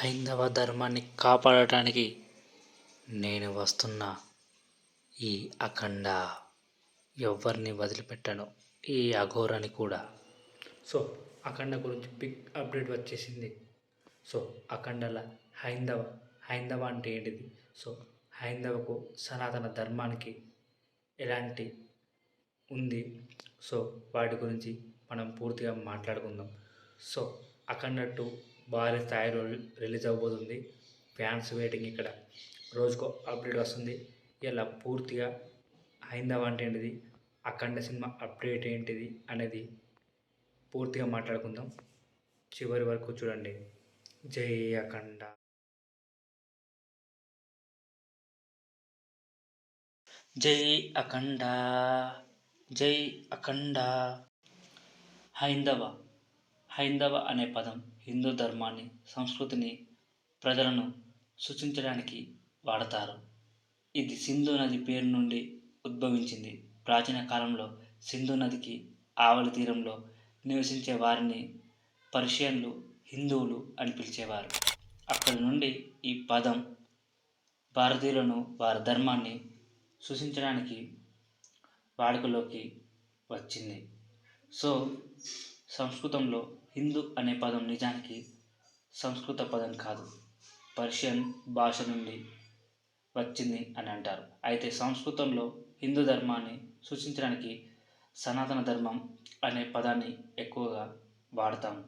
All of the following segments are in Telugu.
హైందవ ధర్మాన్ని కాపాడటానికి నేను వస్తున్న ఈ అఖండ ఎవరిని వదిలిపెట్టను ఈ అఘోరని కూడా. సో అఖండ గురించి బిగ్ అప్డేట్ వచ్చేసింది. సో అఖండల హైందవ హైందవ అంటే ఏంటిది? సో హైందవకు సనాతన ధర్మానికి ఎలాంటి ఉంది? సో వాటి గురించి మనం పూర్తిగా మాట్లాడుకుందాం. సో అఖండ టూ భారీ స్థాయిలో రిలీజ్ అవబోతుంది ఫ్యాన్స్ వెయిటింగ్ ఇక్కడ. రోజుకో అప్డేట్ వస్తుంది. ఇలా పూర్తిగా హైందవ అంటే ఏంటిది? అఖండ సినిమా అప్డేట్ ఏంటిది అనేది పూర్తిగా మాట్లాడుకుందాం. చివరి వరకు చూడండి. జై అఖండ. జై అఖండ. జై అఖండ. హైందవ. హైందవ అనే పదం హిందూ ధర్మాన్ని సంస్కృతిని ప్రజలను సూచించడానికి వాడతారు. ఇది సింధు నది పేరు నుండి ఉద్భవించింది. ప్రాచీన కాలంలో సింధు నదికి ఆవలి తీరంలో నివసించే వారిని పర్షియన్లు హిందువులు అని పిలిచేవారు. అక్కడి నుండి ఈ పదం భారతీయులను వారి ధర్మాన్ని సూచించడానికి వాడుకలోకి వచ్చింది. సో సంస్కృతంలో హిందూ అనే పదం నిజానికి సంస్కృత పదం కాదు. పర్షియన్ భాష నుండి వచ్చింది అని అంటారు. అయితే సంస్కృతంలో హిందూ ధర్మాన్ని సూచించడానికి సనాతన ధర్మం అనే పదాన్ని ఎక్కువగా వాడతాము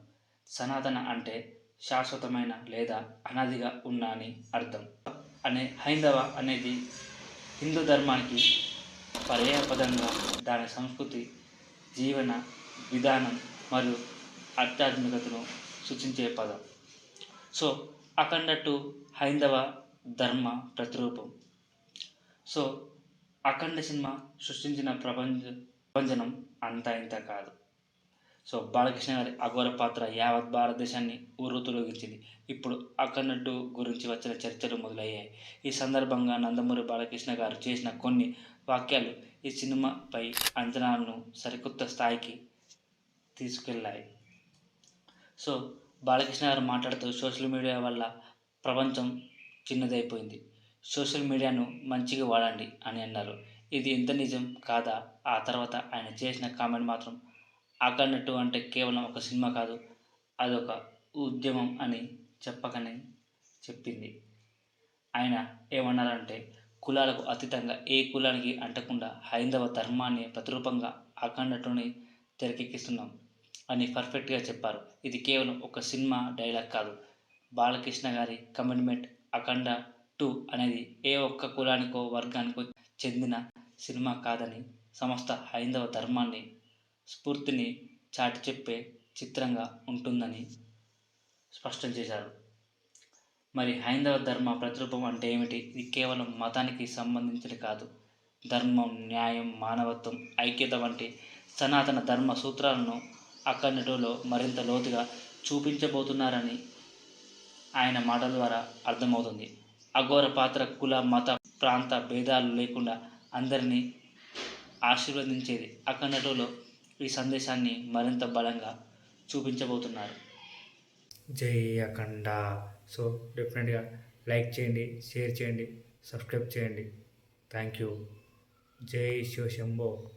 సనాతన అంటే శాశ్వతమైన లేదా అనాదిగా ఉన్న అని అర్థం. అనే హైందవ అనేది హిందూ ధర్మానికి పర్యాయపదంగా దాని సంస్కృతి జీవన విధానం మరియు ఆధ్యాత్మికతను సూచించే పదం. సో అఖండ టు హైందవ ధర్మ ప్రతిరూపం. సో అఖండ సినిమా సృష్టించిన ప్రపంచ ప్రపంచనం అంతా ఇంత కాదు. సో బాలకృష్ణ గారి అఘోర పాత్ర యావత్ భారతదేశాన్ని ఊరుతులోగించింది ఇప్పుడు అఖండట్టు గురించి వచ్చిన చర్చలు మొదలయ్యాయి. ఈ సందర్భంగా నందమూరి బాలకృష్ణ గారు చేసిన కొన్ని వాక్యాలు ఈ సినిమాపై అంచనాలను సరికొత్త స్థాయికి తీసుకెళ్ళాయి సో బాలకృష్ణ గారు మాట్లాడుతూ సోషల్ మీడియా వల్ల ప్రపంచం చిన్నదైపోయింది. సోషల్ మీడియాను మంచిగా వాడండి అని అన్నారు. ఇది ఎంత నిజం కాదా? ఆ తర్వాత ఆయన చేసిన కామెంట్ మాత్రం ఆకన్నట్టు అంటే కేవలం ఒక సినిమా కాదు అదొక ఉద్యమం అని చెప్పకనే చెప్పింది. ఆయన ఏమన్నారంటే కులాలకు అతీతంగా ఏ కులానికి అంటకుండా హైందవ ధర్మాన్ని ప్రతిరూపంగా ఆకన్నట్టుని తెరకెక్కిస్తున్నాం. అని పర్ఫెక్ట్గా చెప్పారు. ఇది కేవలం ఒక సినిమా డైలాగ్ కాదు. బాలకృష్ణ గారి కమిట్మెంట్ అఖండ టూ అనేది ఏ ఒక్క కులానికో వర్గానికో చెందిన సినిమా కాదని సమస్త హైందవ ధర్మాన్ని స్ఫూర్తిని చాటి చెప్పే చిత్రంగా ఉంటుందని స్పష్టం చేశారు. మరి హైందవ ధర్మ ప్రతిరూపం అంటే ఏమిటి? ఇది కేవలం మతానికి సంబంధించిన కాదు. ధర్మం న్యాయం మానవత్వం ఐక్యత వంటి సనాతన ధర్మ సూత్రాలను అక్కడిలో మరింత లోతుగా చూపించబోతున్నారని ఆయన మాటల ద్వారా అర్థమవుతుంది. అఘోర పాత్ర కుల మత ప్రాంత భేదాలు లేకుండా అందరినీ ఆశీర్వదించేది అఖండటోలో ఈ సందేశాన్ని మరింత బలంగా చూపించబోతున్నారు. జై అఖండ. సో డెఫినెట్గా లైక్ చేయండి షేర్ చేయండి సబ్స్క్రైబ్ చేయండి. థ్యాంక్ యూ జై శివశంభో